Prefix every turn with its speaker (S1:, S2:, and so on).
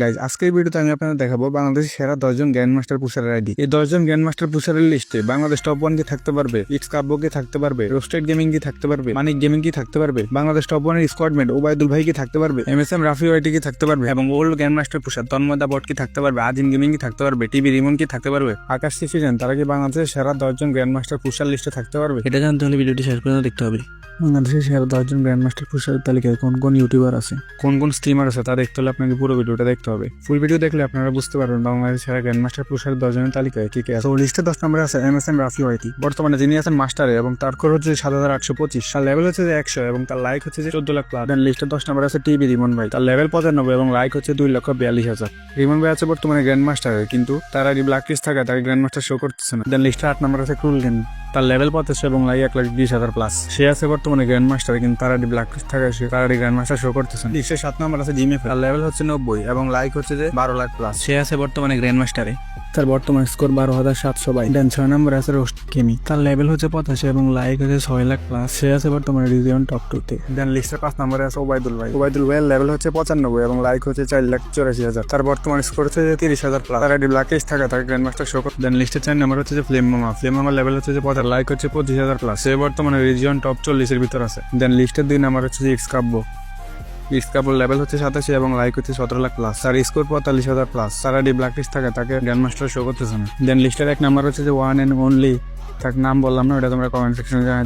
S1: Guys আজকের ভিডিওতে আমি আপনাদের দেখাবো বাংলাদেশের সেরা দশজন গ্র্যান্ড মাস্টার পুষারের আইডি। এই দশজন গ্র্যান্ড মাস্টার পুষারের লিস্টে বাংলাদেশ টপ ওয়ান কি থাকতে পারবে ইটস কাব্য কি থাকতে পারবে রোস্টেড গেমিং কি থাকতে পারবে মানিক গেমিং কি থাকতে পারবে, বাংলাদেশ টপ ওয়ানের স্কোয়াডমেট ওবায়দুল ভাই কি থাকতে পারবে M S M Rafi YT কি থাকতে পারবে এবং ওল্ড গ্র্যান্ড মাস্টার পুষার তন্ময়দা বট কি থাকতে পারবে আজিম গেমিং কি থাকতে পারবে টিভি রিমন কি থাকতে পারবে। আকাশ সিফিজেন তারা কি বাংলাদেশের সেরা দশজন গ্র্যান্ড মাস্টার পুষার লিস্টে থাকতে পারবে?
S2: এটা জানতে হলে ভিডিওটি শেষ পর্যন্ত দেখতে হবে।
S1: বাংলাদেশের সেরা দশজন গ্র্যান্ড মাস্টার পুষারের তালিকায় কোন কোন ইউটিউবার আছে? কোন কোন স্ট্রিমার আছে তা দেখতে হলে আপনাকে পুরো ভিডিওটা দেখতে হবে। ফুল ভিডিও দেখলে আপনারা বুঝতে পারবেন বাংলাদেশের সেরা গ্র্যান্ড মাস্টার পুষারের দশজনের তালিকায় কি কে আছে। লিস্টে দশ নম্বরে আছে M S M Rafi YT বর্তমানে যিনি আছেন মাস্টারে এবং তার স্কোর হচ্ছে সাত হাজার আটশো পঁচিশ। তার লেভেল হচ্ছে যে একশো এবং তার লাইক হচ্ছে যে চোদ্দ লাখ প্লাস দেন লিস্টে দশ নম্বরে আছে টিভি রিমন ভাই। তার লেভেল পঁচানব্বই এবং লাইক হচ্ছে দুই লক্ষ বিয়াল্লিশ হাজার। রিমন ভাই আছে বর্তমানে গ্র্যান্ড মাস্টারে কিন্তু তার আগে ব্ল্যাক লিস্ট থাকায় তাকে গ্র্যান্ড মাস্টার শো করতেছে না। দেন লিস্টে আট নম্বর আছে ক্রুল গেম তার লেভেল পঁচাশি এবং লাইক এক লাখ বিশ হাজার প্লাস সে আছে বর্তমানে গ্র্যান্ড মাস্টার কিন্তু তারা ব্ল্যাক লিস্ট থাকায় সে তার গ্র্যান্ড মাস্টার শো করতেছেন লিস্টে সাত নম্বর আছে জিমে তার লেভেল হচ্ছে নব্বই এবং লাইক হচ্ছে যে বারো লাখ প্লাস
S2: সে আছে বর্তমানে গ্র্যান্ড মাস্টারে
S1: তার বর্তমান স্কোর বারো হাজার সাতশো বাইশ। দেন ছয় নম্বর আছে রোস্ট কেমি। তার লেভেল হচ্ছে পঁচাশি এবং লাইক হচ্ছে ছয় লাখ প্লাস সে আছে বর্তমানে রিজিয়ন টপ টু টুতে দেন লিস্টের পাঁচ নম্বরে আছে ওবায়দুল ভাই। ওবায়দুল ভাইয়ের লেভেল হচ্ছে পঁচানব্বই এবং লাইক হচ্ছে চার লাখ চৌরাশি হাজার। তার বর্তমান স্কোর হচ্ছে তিরিশ হাজার প্লাস তার ব্ল্যাক লিস্ট থাকে, তাকে গ্র্যান্ড মাস্টার শো দেন লিস্টের চার নম্বর হচ্ছে ফ্লেম মামা ফ্লেম মামার লেভেল হচ্ছে যে পঁচাশ লাইক হচ্ছে পঁচিশ হাজার প্লাস সে বর্তমানে রিজিয়ন টপ চল্লিশের ভিতর আছে। দেন লিস্টের দুই নাম্বার হচ্ছে যে এক্স কাব্য। ইস্কাপুর লেভেল হচ্ছে সাতাশি এবং লাইক হচ্ছে সতেরো লাখ প্লাস তার স্কোর পঁয়তাল্লিশ হাজার প্লাস তার ডি ব্ল্যাক লিস্ট থাকে, তাকে গ্র্যান্ড মাস্টার শো করতেছে না। দেন লিস্টের এক নাম্বার হচ্ছে যে ওয়ান অ্যান্ড অনলি তার নাম বললাম না, ওটা তোমরা কমেন্ট সেকশনে জানা